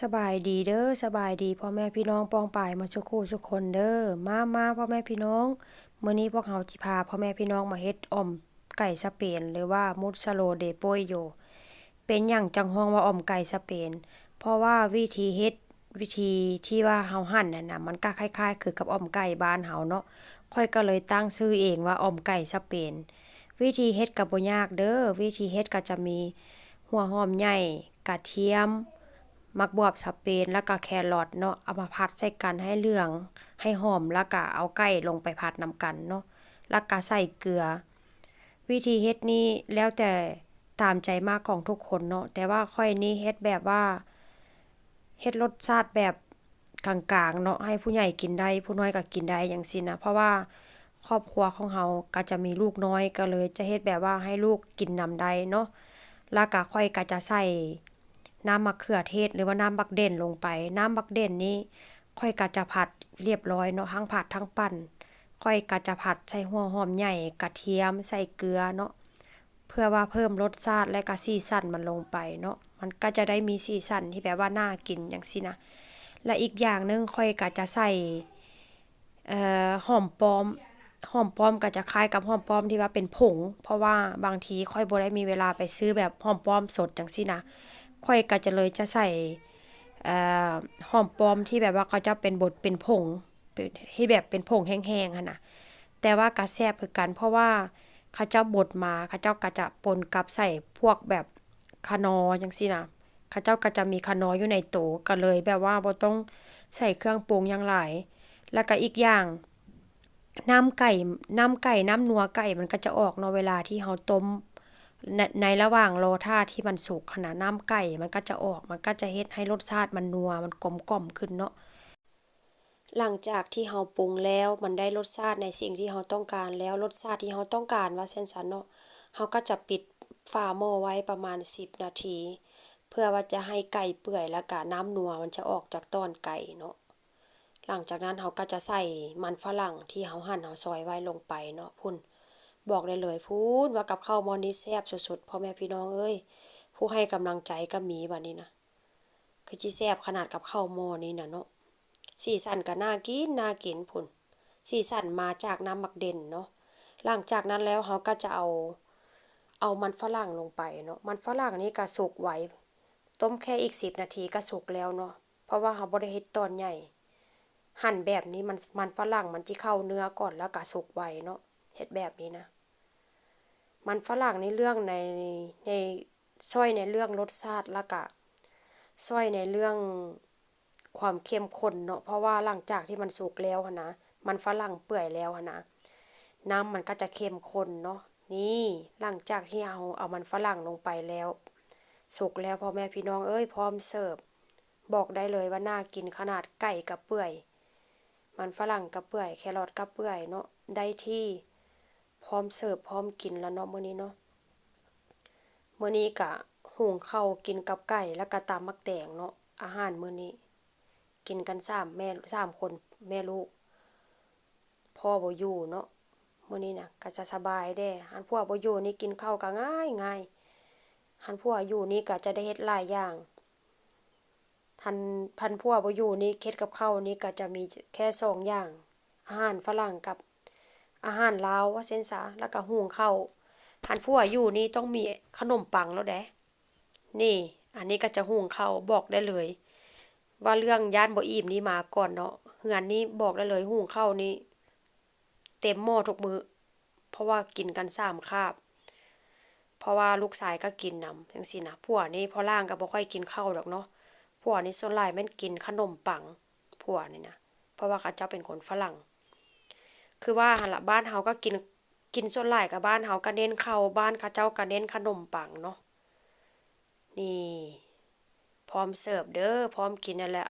สบายดีเด้อสบายดีพ่อแม่พี่น้องปองป่ายมาสุขูสุคนเด้อมามาพ่อแม่พี่น้องมื้อนี้พวกเราสิพาพ่อแม่พี่น้องมาเฮ็ดอ่อมไก่สเปนหรือว่ามุสโลเดโปยโยเป็นหยังจังฮ้องว่าอ่อมไก่สเปน เพราะว่าวิธีเฮ็ดวิธีที่ว่าเฮาหั่นนั่นน่ะมันก็คล้ายๆ คือกับอ่อมไก่บ้านเฮาเนาะค่อยก็เลยตั้งชื่อเองว่าอ่อมไก่สเปน วิธีเฮ็ดก็บ่ยากเด้อวิธีเฮ็ดก็จะมีหัวหอมใหญ่กระเทียม มักบวบสเปนแล้วก็แครอทเนาะเอามาผัดใส่กันให้เหลือง ให้หอมแล้วก็เอาไก่ลงไปผัดนำกันเนาะแล้วก็ใส่เกลือ วิธีเฮ็ดนี้แล้วแต่ตามใจมากของทุกคนเนาะแต่ว่าค่อยนี้เฮ็ดแบบว่าเฮ็ดรสชาติแบบกลางๆเนาะให้ผู้ใหญ่กินได้ ผู้น้อยก็กินได้จังซี่นะเพราะว่าครอบครัวของเฮาก็จะมีลูกน้อยก็เลย จะเฮ็ดแบบว่าให้ลูกกินนำได้เนาะแล้วก็ค่อยก็จะใส่ น้ำมะเขือเทศหรือว่าน้ำบักเด่นลงไป น้ำบักเด่นนี้ค่อยก็จะผัดเรียบร้อยเนาะทั้งผัดทั้งปั่นค่อยก็จะผัดใส่หัวหอมใหญ่กระเทียมใส่เกลือเนาะเพื่อว่าเพิ่มรสชาติและก็สีสันมันลงไปเนาะมันก็จะได้มีสีสันที่แบบว่าน่ากินจังซี่นะ และอีกอย่างหนึงค่อยก็จะใส่หอมปลอมหอมปลอมก็จะคล้ายกับหอมปลอมที่ว่าเป็นผง เพราะว่าบางทีค่อยบ่ได้มีเวลาไปซื้อแบบหอมปลอมสดจังซี่นะ ค่อยก็จะเลยจะใส่ห่อหอมปลอมที่แบบว่าเขาจะเป็นบดเป็นผงที่แบบเป็นผงแห้งๆหั่นน่ะแต่ว่าก็แซบคือกัน เพราะว่าเขาเจ้าบดมาเขาเจ้าก็จะปนกับใส่พวกแบบคะนอจังซี่นะเขาเจ้าก็จะมีคะนออยู่ในโตก็เลยแบบว่าบ่ต้องใส่เครื่องปรุงหยังหลาย แล้วก็อีกอย่างน้ำไก่น้ำไก่น้ำนัวไก่มันก็จะออกเนาะเวลาที่เฮาต้ม ในในระหว่างรอท่าที่มันสุกหั้นน่ะน้ำไก่มันก็จะออกมันก็จะเฮ็ดให้รสชาติมันนัวมันกลมกล่อมขึ้นเนาะหลังจากที่เฮาปรุงแล้วมันได้รสชาติในสิ่งที่เฮาต้องการแล้วรสชาติที่เฮาต้องการว่าซั่นซั้นเนาะเฮาก็จะปิดฝาหม้อไว้ประมาณ 10 นาที เพื่อว่าจะให้ไก่เปื่อยแล้วก็น้ำนัวมันจะออกจากต้อนไก่เนาะหลังจากนั้นเฮาก็จะใส่มันฝรั่งที่เฮาหั่นเฮาซอยไว้ลงไปเนาะพุ่น บอกได้เลยพูนว่ากับข้าวมอนี้แซ่บสุดๆพ่อแม่พี่น้องเอ้ยผู้ให้กำลังใจก็มีบัดนี้นะคือสิแซ่บขนาดกับข้าวมอนี้นะเนาะสีสันก็น่ากินน่ากินพุ่นสีสันมาจากน้ำหมักเด่นเนาะหลังจากนั้นแล้วเฮาก็จะเอาเอามันฝรั่งลงไปเนาะมันฝรั่งนี้ก็สุกไวต้มแค่อีก10นาทีก็สุกแล้วเนาะเพราะว่าเฮาบ่ได้เฮ็ดตอนใหญ่ หั่นแบบนี้มันมันฝรั่งมันสิเข้าเนื้อก่อนแล้วก็สุกไวเนาะเฮ็ดแบบนี้นะ มันฝรั่งในเรื่องในในช่วยในเรื่องรสชาติแล้วก็ช่วยในเรื่องความเข้มข้นเนาะเพราะว่าหลังจากที่มันสุกแล้วนะมันฝรั่งเปื่อยแล้วนนะน้ำมันก็จะเข้มข้นเนาะนี่หลังจากที่เอาเอามันฝรั่งลงไปแล้วสุกแล้วพ่อแม่พี่น้องเอ้ยพร้อมเสิร์ฟบอกได้เลยว่าน่ากินขนาดไก่กับเปื่อย มันฝรั่งกับเปื่อยแครอทกับเปื่อยเนาะได้ที่ พร้อมเสิร์ฟพร้อมกินแล้วเนาะมื้อนี้เนาะมื้อนี้ก็หุงข้าวกินกับไก่แล้วก็ตำมักแตงเนาะอาหารมื้อนี้ กินกัน3แม่3คนแม่ลูก พ่อบ่อยู่เนาะมื้อนี้นะก็จะสบายเด้หันผัวบ่อยู่นี่กินข้าวก็ง่ายง่ายหันผัวอยู่นี่ก็จะได้เฮ็ดหลายอย่างทันพันผัวบ่อยู่นี่เฮ็ดกับข้าวนี่ก็จะมีแค่2อย่าง อาหารฝรั่งกับ อาหารลาวว่าเส้นซะแล้วก็หุงข้าวหันผัวอยู่นี่ต้องมีขนมปังแล้วเด้นี่ อันนี้ก็จะหุงข้าวบอกได้เลย ว่าเรื่องย่านบ่อิ่มนี่มาก่อนเนาะเฮือนนี้บอกได้เลยหุงข้าวนี่เต็มหม้อทุกมื้อเพราะว่ากินกัน3คาบ เพราะว่าลูกชายก็กินนำจังซี่นะผัวนี่พอล่างก็บ่ค่อยกินข้าวดอกเนาะผัวนี่ส่วนหลายแม่นกินขนมปังผัวนี่นะเพราะว่าเขาเจ้าเป็นคนฝรั่ง คือว่าหันละบ้านเฮาก็กินกินส่วนหลายกับบ้านเฮาก็เน้นข้าวบ้านข้าเจ้าก็เน้นขนมปังเนาะนี่ พร้อมเสิร์ฟเด้อพร้อมกินนั่นแหละ